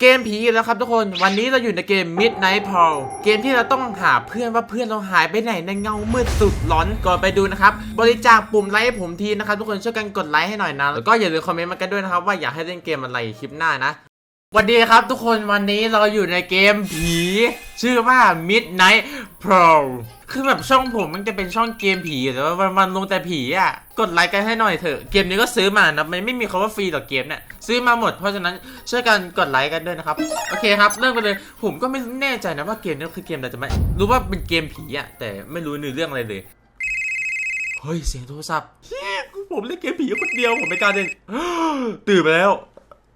เกมผีอีกแล้วครับทุกคนวันนี้เราอยู่ในเกม Midnight p a l เกมที่เราต้องหาเพื่อนว่าเพื่อนเราหายไปไหนในเงามืดสุดร้อนก่อนไปดูนะครับ บริจาคปุ่มไลค์ให้ผมทีนะครับ ทุกคนช่วยกันกดไลค์ให้หน่อยนะ แล้วก็อย่าลืมคอมเมนต์มากันด้วยนะครับ ว่าอยากให้เล่นเกมอะไรคลิปหน้านะ วัสดีครับทุกคนวันนี้เราอยู่ในเกมผี ชื่อว่า Midnight Pearl คือแบบช่องผมมันจะเป็นช่องเกมผีแต่ว่าวันๆลงแต่ผีอะ กดไลค์กันให้หน่อยเถอะ เกมนี้ก็ซื้อมานะมันไม่มีคำว่าฟรีหรอเกมเนี่ยซื้อมาหมดเพราะฉะนั้นช่วยกันกดไลค์กันด้วยนะครับ โอเคครับ เริ่มกันเลย ผมก็ไม่แน่ใจนะว่าเกมนี้คือเกมอะไรจะไหมรู้ว่าเป็นเกมผีอะแต่ไม่รู้เนื้อเรื่องอะไรเลยเฮ้ยเสียงโทรศัพท์เฮ้ยผมเล่นเกมผีคนเดียวผมไม่กล้าเล่นตื่นไปแล้ว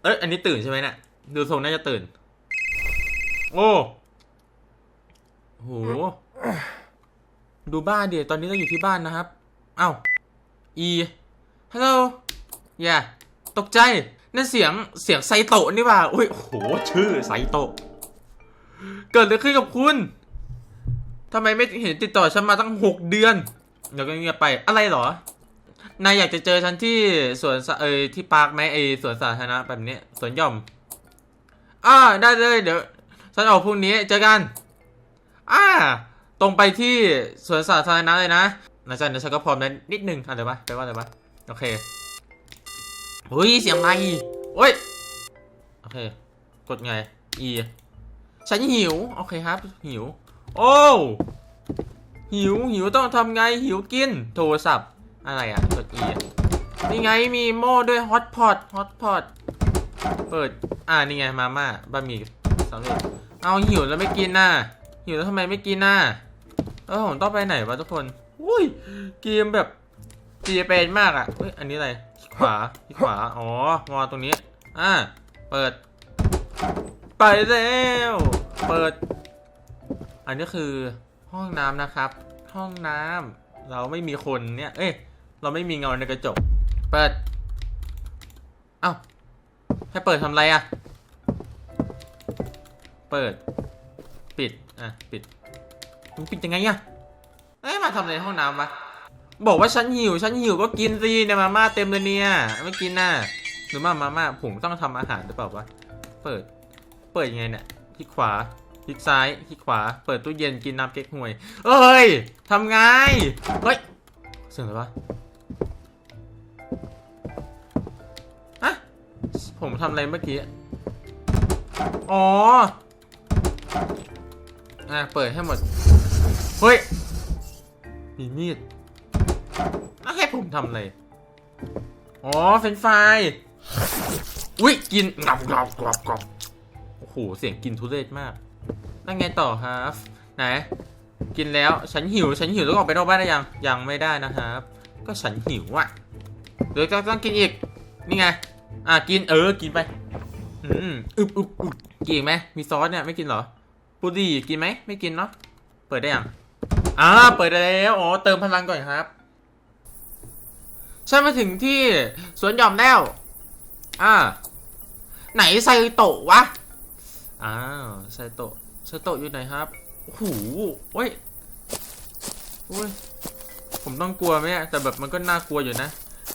เอ้ยอันนี้ตื่นใช่ไหมเนี่ย ดูทรงน่าจะตื่น โอ้โห ดูบ้านเดี๋ยวตอนนี้เราอยู่ที่บ้านนะครับ เอ้า อี ฮัลโหล อย่า ตกใจ นั่นเสียง เสียงไซโตะนี่ว่าอุ้ย โอ้โห ชื่อไซโตะ เกิดอะไรขึ้นกับคุณ ทำไมไม่เห็นติดต่อฉันมาตั้งหกเดือน เดี๋ยวก็เงียบไป อะไรเหรอ นายอยากจะเจอฉันที่สวนสาเอยที่ปาร์คไหมไอสวนสาธารณะแบบนี้ สวนหย่อม อ่าได้เลยเดี๋ยวฉันออกพรุ่งนี้เจอกัน อ่า ตรงไปที่สวนสาธารณะเลยนะหลังจากนั้นฉันก็พร้อมแล้วนิดนึงอะไรวะแปลว่าอะไรวะโอเคเฮ้ยเสียงไมค์โอ้ยโอเค กดไง E ฉันหิว โอเคครับ หิว โอ้หิวหิวต้องทำไงหิวกิน โทรศัพท์ อะไรอะ กด E นี่ไงมีโม่ด้วยฮอตพอตฮอตพอต เปิด อ่านี่ไงมาม่าบะหมี่สำเร็จเอาหิวแล้วไม่กินน่ะหิวแล้วทำไมไม่กินน่ะเออผมต้องไปไหนวะทุกคนอุ้ยเกมแบบจีเป็นมากอะเฮ้ยอันนี้อะไรขวาขวาอ๋องอตรงนี้อ่าเปิด ไปแล้วเปิด อันนี้คือห้องน้ำนะครับ ห้องน้ำเราไม่มีคนเนี่ย เอ้ยเราไม่มีเงาในกระจก เปิด เอ้า ให้เปิดทำไรอะเปิด ปิด อะ ปิดมึงปิดยังไงอะเอ้ย มาทำอะไรในห้องน้ำวะบอกว่าฉันหิว ฉันหิวก็กินสิเนี่ยมาม่าเต็มเลยเนี่ย ไม่กินน่ะหรือว่ามาม่าผมต้องทำอาหารหรือเปล่าวะ เปิด เปิดยังไงเนี่ยคลิกขวาคลิกซ้ายคลิกขวา เปิดตู้เย็นกินน้ำเก๊กฮวย เอ้ยทำไง เฮ้ย เสียงอะไรวะ ผมทำอะไรเมื่อกี้ อ๋อ อะ เปิดให้หมด เฮ้ย มีมีดแล้วให้ผมทำอะไร อ๋อ เฟนช์ฟอุ้ย กินกรอบกรอบกรอบกรอบโอ้โห เสียงกินทุเรศมากแล้วไงต่อครับ ไหน กินแล้ว ฉันหิว ฉันหิวต้องออกไปนอกบ้านได้ยัง ยังไม่ได้นะครับ ก็ฉันหิวอะเดี๋ยวจะต้องกินอีก นี่ไง อะกินเออกินไปอืมอึบอึบอึบกินไหมมีซอสเนี่ยไม่กินเหรอปูดีกินไหมไม่กินเนาะเปิดได้ยังอ่าเปิดได้แล้วอ๋อเติมพลังก่อนครับฉันมาถึงที่สวนหย่อมแล้ว อ่า ไหนไซโตะวะ อ้าวไซโตะไซโตะอยู่ไหนครับโอ้โหโอ้ยโอ้ย ผมต้องกลัวไหมแต่แบบมันก็น่ากลัวอยู่นะ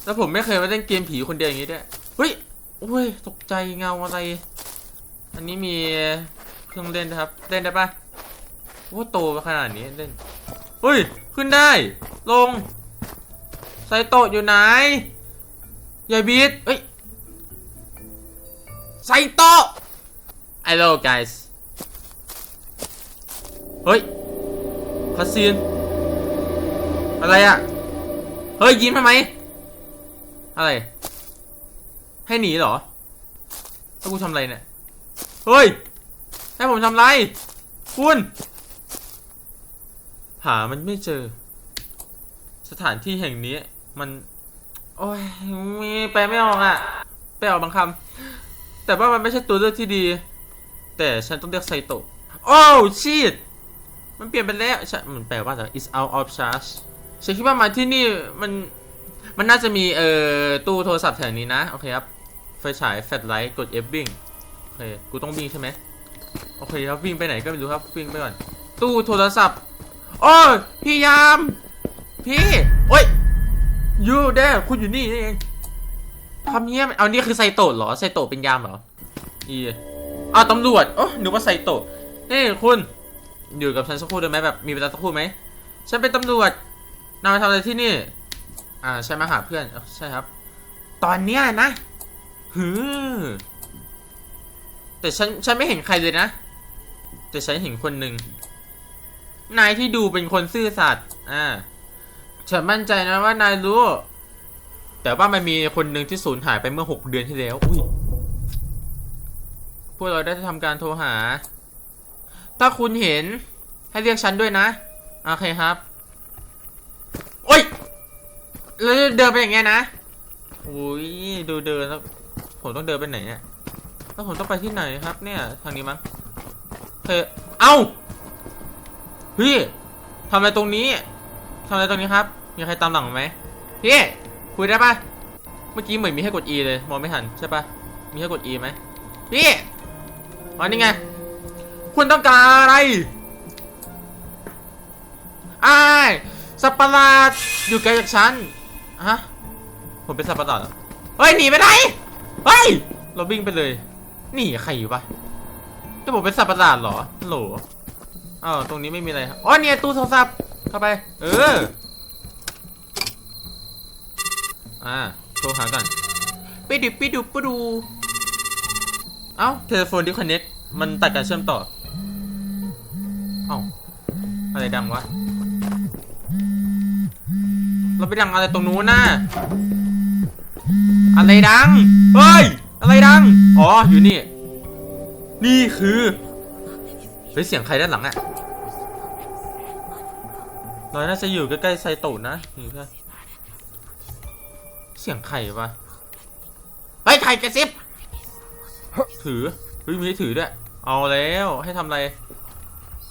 แล้วผมไม่เคยมาเล่นเกมผีคนเดียวอย่างนี้ด้วย เฮ้ยโอ้ย ตกใจเงาอะไร อันนี้มีเครื่องเล่นนะครับ เล่นได้ปะโอ้โตขนาดนี้เล่นเฮ้ย ขึ้นได้ ลง ไซโตะอยู่ไหนยายบีดเอ้ย ไซโตะ Hello guys เฮ้ยคาซีนอะไรอะเฮ้ย ยิ้มทำไม อะไร ให้หนีเหรอแล้วกูทำอะไรเนี่ย เฮ้ย ให้ผมทำไรคุณ หามันไม่เจอ สถานที่แห่งนี้ มัน โอ้ยมีแปลไม่ออกอะแปลออกบางคำแต่ว่ามันไม่ใช่ตัวเลือกที่ดี แต่ฉันต้องเลือกไซโตะโอ้ชีตมันเปลี่ยนไปแล้วใช่มันแปลว่าอะไร is out of charge ฉันคิดว่ามาที่นี่มัน มันน่าจะมีเอ่อตู้โทรศัพท์แถวนี้นะ โอเคครับ ไฟฉายแฟลชไลท์กด F วิ่งโอเคกูต้องวิ่งใช่ไหมโอเคครับวิ่งไปไหนก็ไม่รู้ครับวิ่งไปก่อนตู้โทรศัพท์โอ้ยพี่ยาม พี่โอ้ยอยู่เด้คุณอยู่นี่นี่เองทำเงี้ยเอานี่คือไซโตะเหรอไซโตะเป็นยามเหรออีอ้าวตำรวจโอ้หนึกว่าไซโตะเฮ้คุณอยู่กับฉันสักครู่ได้ไหมแบบมีเวลาสักครู่ไหมฉันเป็นตำรวจนายมาทำอะไรที่นี่ อ่าใช่มาหาเพื่อนใช่ครับ ตอนเนี้ยนะ หือแต่ฉันฉันไม่เห็นใครเลยนะ แต่ฉันเห็นคนหนึ่งนายที่ดูเป็นคนซื่อสัตย์อ่าฉันมั่นใจนะว่านายรู้ แต่ว่ามันมีคนหนึ่งที่สูญหายไปเมื่อหกเดือนที่แล้ว อุ้ยพวกเราได้ทำการโทรหา ถ้าคุณเห็นให้เรียกฉันด้วยนะโอเคครับโอ้ยแล้วเดินไปอย่างเงี้ยนะอุ้ยดูเดินแล้ว ผมต้องเดินไปไหนเนี่ยแล้วผมต้องไปที่ไหนครับเนี่ย ทางนี้มั้งเธอเอ้าพี่ทำอะไรตรงนี้ทำอะไรตรงนี้ครับ มีใครตามหลังไหมพี่คุยได้ปะเมื่อกี้เหมือนมีให้กด E เลย มองไม่ทันใช่ปะมีให้กด E ไหมพี่อ๋อนี่ไง คุณต้องการอะไรอ้ายสัประหลาดอยู่ไกลจากฉันฮะผมเป็นสัประหลาดเหรอเฮ้ยหนีไปไหน เฮ้ยเราวิ่งไปเลยหนีใครอยู่ปะแต่ผมเป็นสัตว์ประหลาดเหรอฮัลโหลอ้าวตรงนี้ไม่มีอะไรครับอ๋อเนี่ยตู้โทรศัพท์เข้าไป เออ อ่าโทรหาก่อนไปดิไปดูไปดู เอ้าเทเลโฟนดิคอนเน็กมันตัดการเชื่อมต่อ เอ้าอะไรดังวะ เราไปดังอะไรตรงนู้นน่ะ อะไรดัง เฮ้ย อะไรดัง อ๋อ อยู่นี่ นี่คือ เฮ้ย เสียงใครด้านหลังอะเราน่าจะอยู่ใกล้ๆไซโตะนะนี่ใช่เสียงใครวะ เฮ้ย ใครกระซิบ ถือ เฮ้ย มีถือด้วย เอาแล้ว ให้ทำอะไร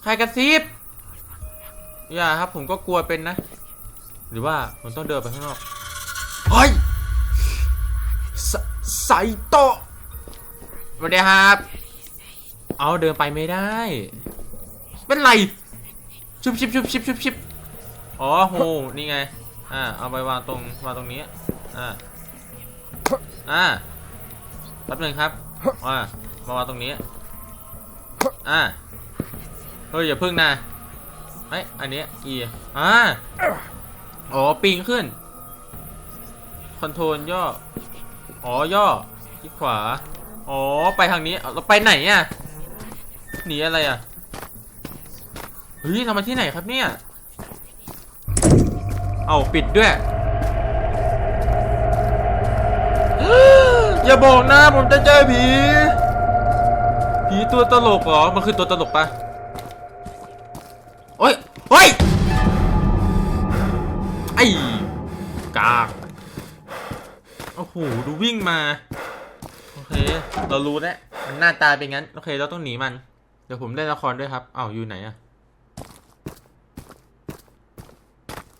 ใครกระซิบ อย่าครับ ผมก็กลัวเป็นนะ หรือว่าผมต้องเดินไปข้างนอก เฮ้ย ไซไซโตะสวัสดีครับ เอาเดินไปไม่ได้ เป็นไร ชุบชิบชุบชิบชุบชิบอ๋อโห นี่ไง อ่า เอาไปวางตรงวางตรงนี้ อ่า อ่าแป๊บหนึงครับ อ่า มาวางตรงนี้ อ่า เฮ้ยอย่าพึ่งนะเฮ้ยอันนี้ E อ่า อ๋อ ปิงขึ้น คอนโทรลย่อ อ๋อย่อที่ขวา อ๋อ ไปทางนี้เราไปไหนอะ หนีอะไรอะ เฮ้ยทำมาที่ไหนครับเนี่ย เอาปิดด้วย อย่าบอกนะผมจะเจอผี ผีตัวตลกเหรอ มันคือตัวตลกปะโอ้ยโอ้ยไอ้กาก โอ้โหดูวิ่งมา โอเค เรารู้แล้วมันหน้าตาเป็นงั้น โอเค เราต้องหนีมัน เดี๋ยวผมเล่นละครด้วยครับอ้าวอยู่ไหนอะ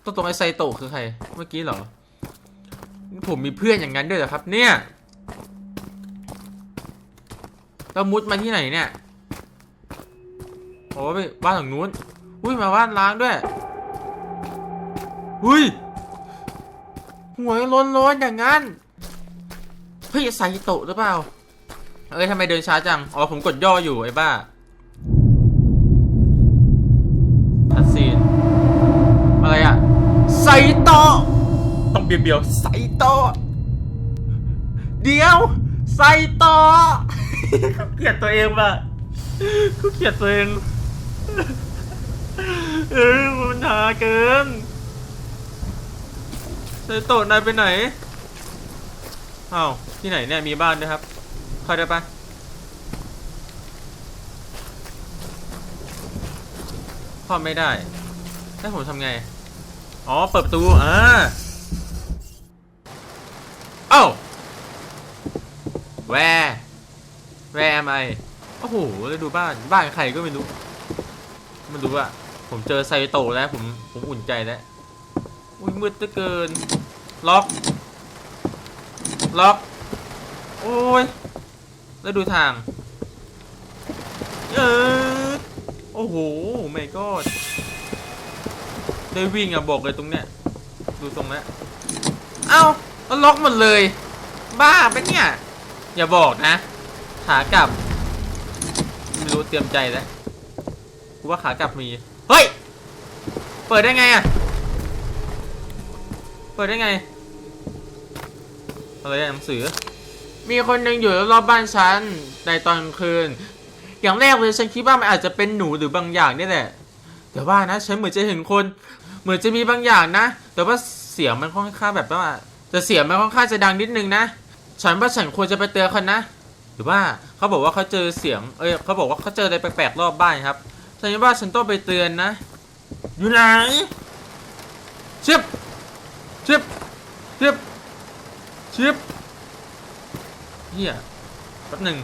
ตัวตรงไอไซโตคือใคร เมื่อกี้เหรอ ผมมีเพื่อนอย่างนั้นด้วยเหรอครับ เนี่ย เรามุดมาที่ไหนเนี่ยโอ้ไปบ้านหลังนู้น อุ้ยมาบ้านล้างด้วยอุ้ยหัวร้นร้อนๆอย่างนั้น เฮ้ยไซโตะหรือเปล่า เอ้ยทำไมเดินช้าจัง อ๋อผมกดย่ออยู่ไอ้บ้าทัดซีนอะไรอะไซโตะต้องเบียวเบียวๆไซโตะเดี๋ยวไซโตะเกลียดตัวเองป่ะกูเกลียดตัวเองเอ้ยมันหาเกินไซโตะนายไปไหน อ้าวที่ไหนเนี่ยมีบ้านด้วยครับ เข้าได้ปะเข้าไม่ได้แล้วผมทำไง อ๋อ เปิดประตู อ่าเอ้าแวร์แวร์ไอโอ้โหแล้วดูบ้าน บ้านใครก็ไม่รู้ไม่รู้อะผมเจอไซโตแล้ว ผม ผมอุ่นใจแล้ว อุ้ยมืดเหลือเกิน ล็อก ล็อกโอ้ยแล้วดูทางเออโอ้โหไม่ก็ได้วิ่งอะบอกเลยตรงเนี้ยดูตรงนี้เอ้าแล้วล็อกหมดเลย บ้าไปเนี่ย อย่าบอกนะขากลับไม่รู้เตรียมใจแล้วกูว่าขากลับมีเฮ้ยเปิดได้ไงอะเปิดได้ไง อะไรอะหนังสือ มีคนหนึ่งอยู่รอบๆบ้านฉันในตอนกลางคืน อย่างแรกเลยฉันคิดว่ามันอาจจะเป็นหนูหรือบางอย่างนี่แหละ แต่ว่านะฉันเหมือนจะเห็นคน เหมือนจะมีบางอย่างนะ แต่ว่าเสียงมันค่อนข้างแบบว่าแต่เสียงมันค่อนข้างจะดังนิดนึงนะ ฉันว่าฉันควรจะไปเตือนเขานะ หรือว่าเขาบอกว่าเขาเจอเสียง เอ้ยเขาบอกว่าเขาเจออะไรแปลกๆรอบบ้านครับฉันว่าฉันต้องไปเตือนนะ อยู่ไหนเชิบเชิบเชิบ ชิบเฮียแป๊บหนึ่ง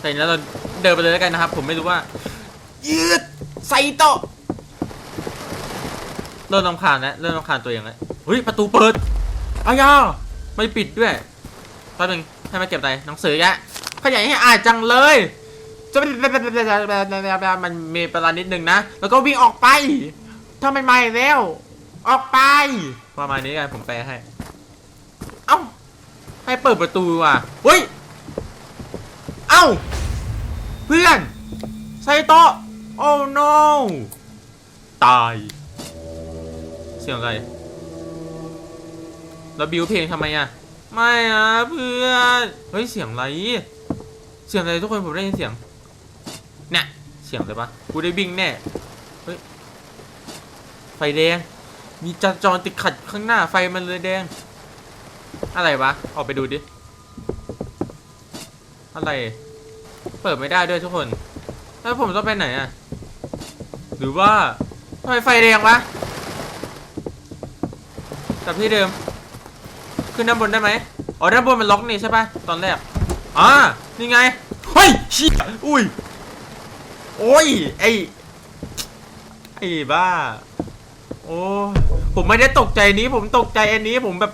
แต่แล้วเราเดินไปเลยแล้วกันนะครับ ผมไม่รู้ว่า ยืดใส่โตะเริ่มรำคาญแล้วเริ่มรำคาญตัวเองแล้วเฮ้ยประตูเปิดอ้ายาไม่ปิดด้วยแป๊บหนึงให้มาเก็บอะไรหนังสือยะขยายให้อ่านจังเลยจะมันมีประหลาดนิดนึงนะ แล้วก็วิ่งออกไป ถ้าไม่มาอีกแล้ว ออกไป ประมาณนี้กันผมแปลให้เอ้า ให้เปิดประตูว่ะเฮ้ย เอ้า เพื่อนไซโตะโอ้ no ตาย เสียงอะไรแล้วบิวเพลงทำไมอะไม่อะเพื่อน เฮ้ย เสียงอะไร เสียงอะไรทุกคนผมได้ยินเสียงเนี่ยเสียงอะไรปะกูได้วิ่งแน่ เฮ้ย ไฟแดง มีจราจรติดขัดข้างหน้าไฟมันเลยแดง อะไรวะ ออกไปดูดิ อะไร เปิดไม่ได้ด้วยทุกคน แล้วผมต้องไปไหนอะหรือว่าทำไมไฟแดงวะกลับที่เดิม ขึ้นด้านบนได้ไหมอ๋อด้านบนมันล็อกนี่ใช่ปะตอนแรกอ่านี่ไง เฮ้ยชี่ยอุ้ย โอ้ย ไอไอ้บ้า โอ้ ผมไม่ได้ตกใจนี้ ผมตกใจอันนี้ ผมแบบ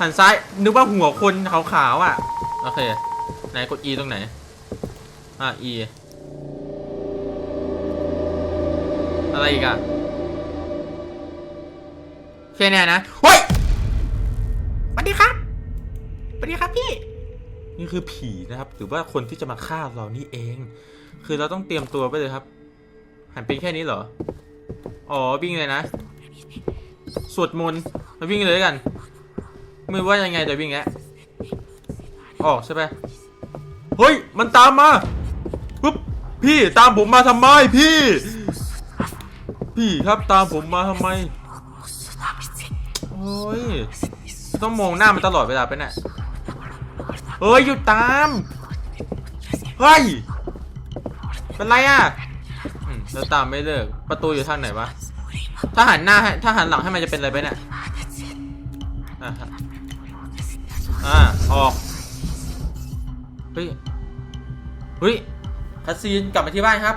หันซ้ายนึกว่าหัวคนขาวๆอะโอเคไหนกด E ตรงไหนอะ E อะไรอีกอะแค่เนี้ยนะเฮ้ยสวัสดีครับสวัสดีครับพี่ นี่คือผีนะครับ หรือว่าคนที่จะมาฆ่าเรานี่เอง คือเราต้องเตรียมตัวไปเลยครับ หันเป็นแค่นี้เหรอ อ๋อวิ่งเลยนะ สวดมนต์มาวิ่งเลยแล้วกัน ไม่ว่ายังไงจะวิ่งแอะออกใช่ไหมเฮ้ย มันตามมาปุ๊บพี่ตามผมมาทำไมพี่ พี่ครับตามผมมาทำไมโอ้ยต้องมองหน้ามันตลอดเวลาไปเนี่ยเฮ้ยหยุดตามเฮ้ยเป็นไรอะอืมแล้วตามไม่เลิกประตูอยู่ทางไหนวะถ้าหันหน้าให้ถ้าหันหลังให้มันจะเป็นอะไรไปเนี่ย อะฮะอ่า ออก เฮ้ย เฮ้ยคาซีนกลับมาที่บ้านครับ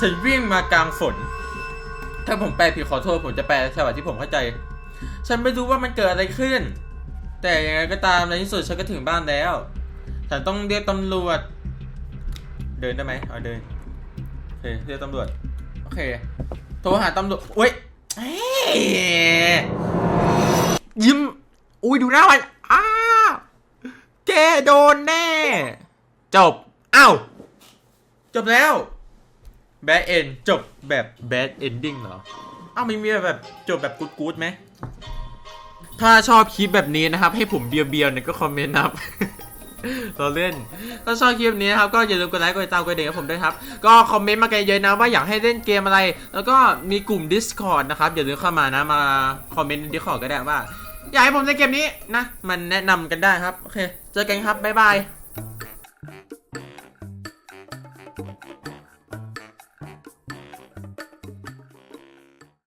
ฉันวิ่งมากลางฝน ถ้าผมแปลผิดขอโทษผมจะแปลฉบับที่ผมเข้าใจ ฉันไม่รู้ว่ามันเกิดอะไรขึ้น แต่ยังไงก็ตามในที่สุดฉันก็ถึงบ้านแล้ว ฉันต้องเรียกตำรวจ เดินได้ไหมเอาเดิน โอเค เรียกตำรวจ โอเค โทรหาตำรวจเว้ยยิ้ม อุ้ยดูหน้ามัน อ้าแกโดนแน่ จบ อ้าว จบแล้ว แบดเอนจบแบบแบดเอนดิ้งเหรอ อ้าวม่มีแบบจบแบบกู๊ดกู๊ดไหม ถ้าชอบคลิปแบบนี้นะครับ ให้ผมเบียวเบียวเนี่ยก็คอมเมนต์นะครับเราเล่น ถ้าชอบคลิปนี้นะครับ ก็อย่าลืมกดไลค์กดติดตามกดเด็กกับผมด้วยครับ ก็คอมเมนต์มากันเยอะนะว่าอยากให้เล่นเกมอะไร แล้วก็มีกลุ่ม Discord นะครับอย่าลืมเข้ามานะมาคอมเมนต์ใน Discord ก็ได้ว่า อยากให้ผมเล่นเกมนี้นะ มันแนะนำกันได้ครับ โอเค เจอกันครับ บ๊ายบาย